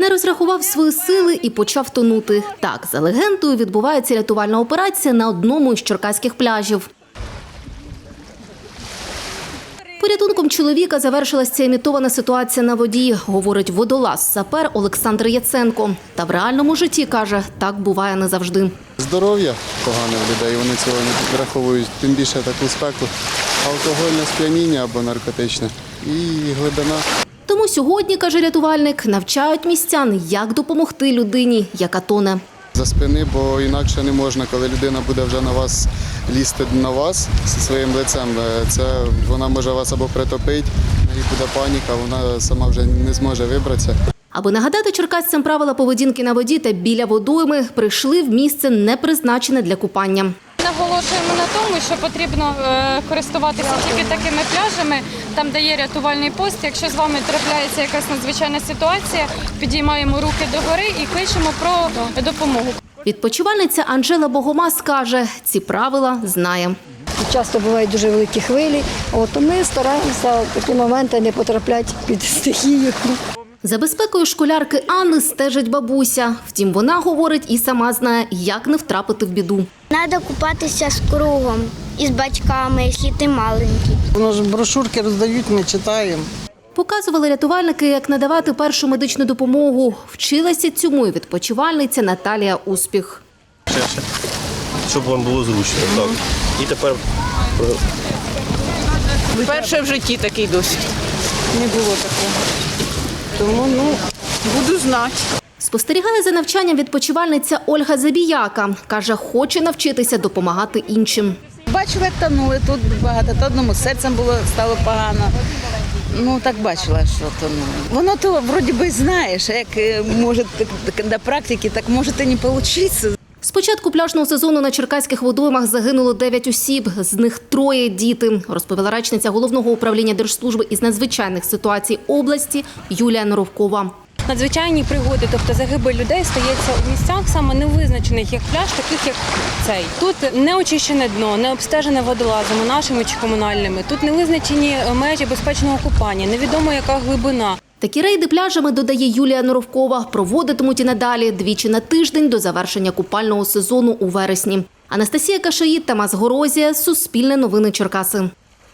Не розрахував свої сили і почав тонути. Так, за легендою, відбувається рятувальна операція на одному із черкаських пляжів. Порятунком чоловіка завершилась ця імітована ситуація на воді, говорить водолаз сапер Олександр Яценко. Та в реальному житті каже, так буває не завжди. Здоров'я погане в людей, вони цього не підраховують, тим більше таку спеку. Алкогольне сп'яніння або наркотичне і глибина. Тому сьогодні, каже рятувальник, навчають містян, як допомогти людині, яка тоне. За спини, бо інакше не можна, коли людина буде вже на вас лізти на вас зі своїм лицем. е, Це вона може вас або притопити, неї буде паніка, вона сама вже не зможе вибратися. Аби нагадати черкасцям правила поведінки на воді та біля водойми, прийшли в місце не призначене для купання. Наголошуємо на тому, що потрібно е, користуватися тільки такими пляжами, там де є рятувальний пост. Якщо з вами трапляється якась надзвичайна ситуація, підіймаємо руки догори і кличемо про допомогу. Відпочивальниця Анжела Богомаз каже, ці правила знає. Часто бувають дуже великі хвилі, от ми стараємося в такі моменти не потрапляти під стихію. За безпекою школярки Анни стежить бабуся. Втім, вона говорить і сама знає, як не втрапити в біду. Треба купатися з кругом і з батьками, якщо ти маленький. Воно ж брошурки роздають, ми читаємо. Показували рятувальники, як надавати першу медичну допомогу. Вчилася цьому і відпочивальниця Наталія Успіх. щоб вам було зручно. Так. І тепер Вперше в житті такий досвід. Не було такого. Тому ну, буду знати. Спостерігає за навчанням відпочивальниця Ольга Забіяка. Каже, хоче навчитися допомагати іншим. Бачила, як тонули тут багато, то одному серцем було стало погано. Ну так бачила, що тонули. Воно то вроді би знаєш, як е, може на практиці, так може і не вийти. З початку пляжного сезону на черкаських водоймах загинуло 9 осіб, з них троє діти, розповіла речниця головного управління Держслужби із надзвичайних ситуацій області Юлія Норовкова. Надзвичайні пригоди, тобто загибель людей стається у місцях саме невизначених як пляж, таких як цей. Тут не очищене дно, не обстежене водолазами нашими чи комунальними. Тут не визначені межі безпечного купання, невідомо яка глибина. Такі рейди пляжами, додає Юлія Норовкова, проводитимуть і надалі двічі на тиждень до завершення купального сезону у вересні. Анастасія Кашаїд, Тамас Горозія, Суспільне новини Черкаси.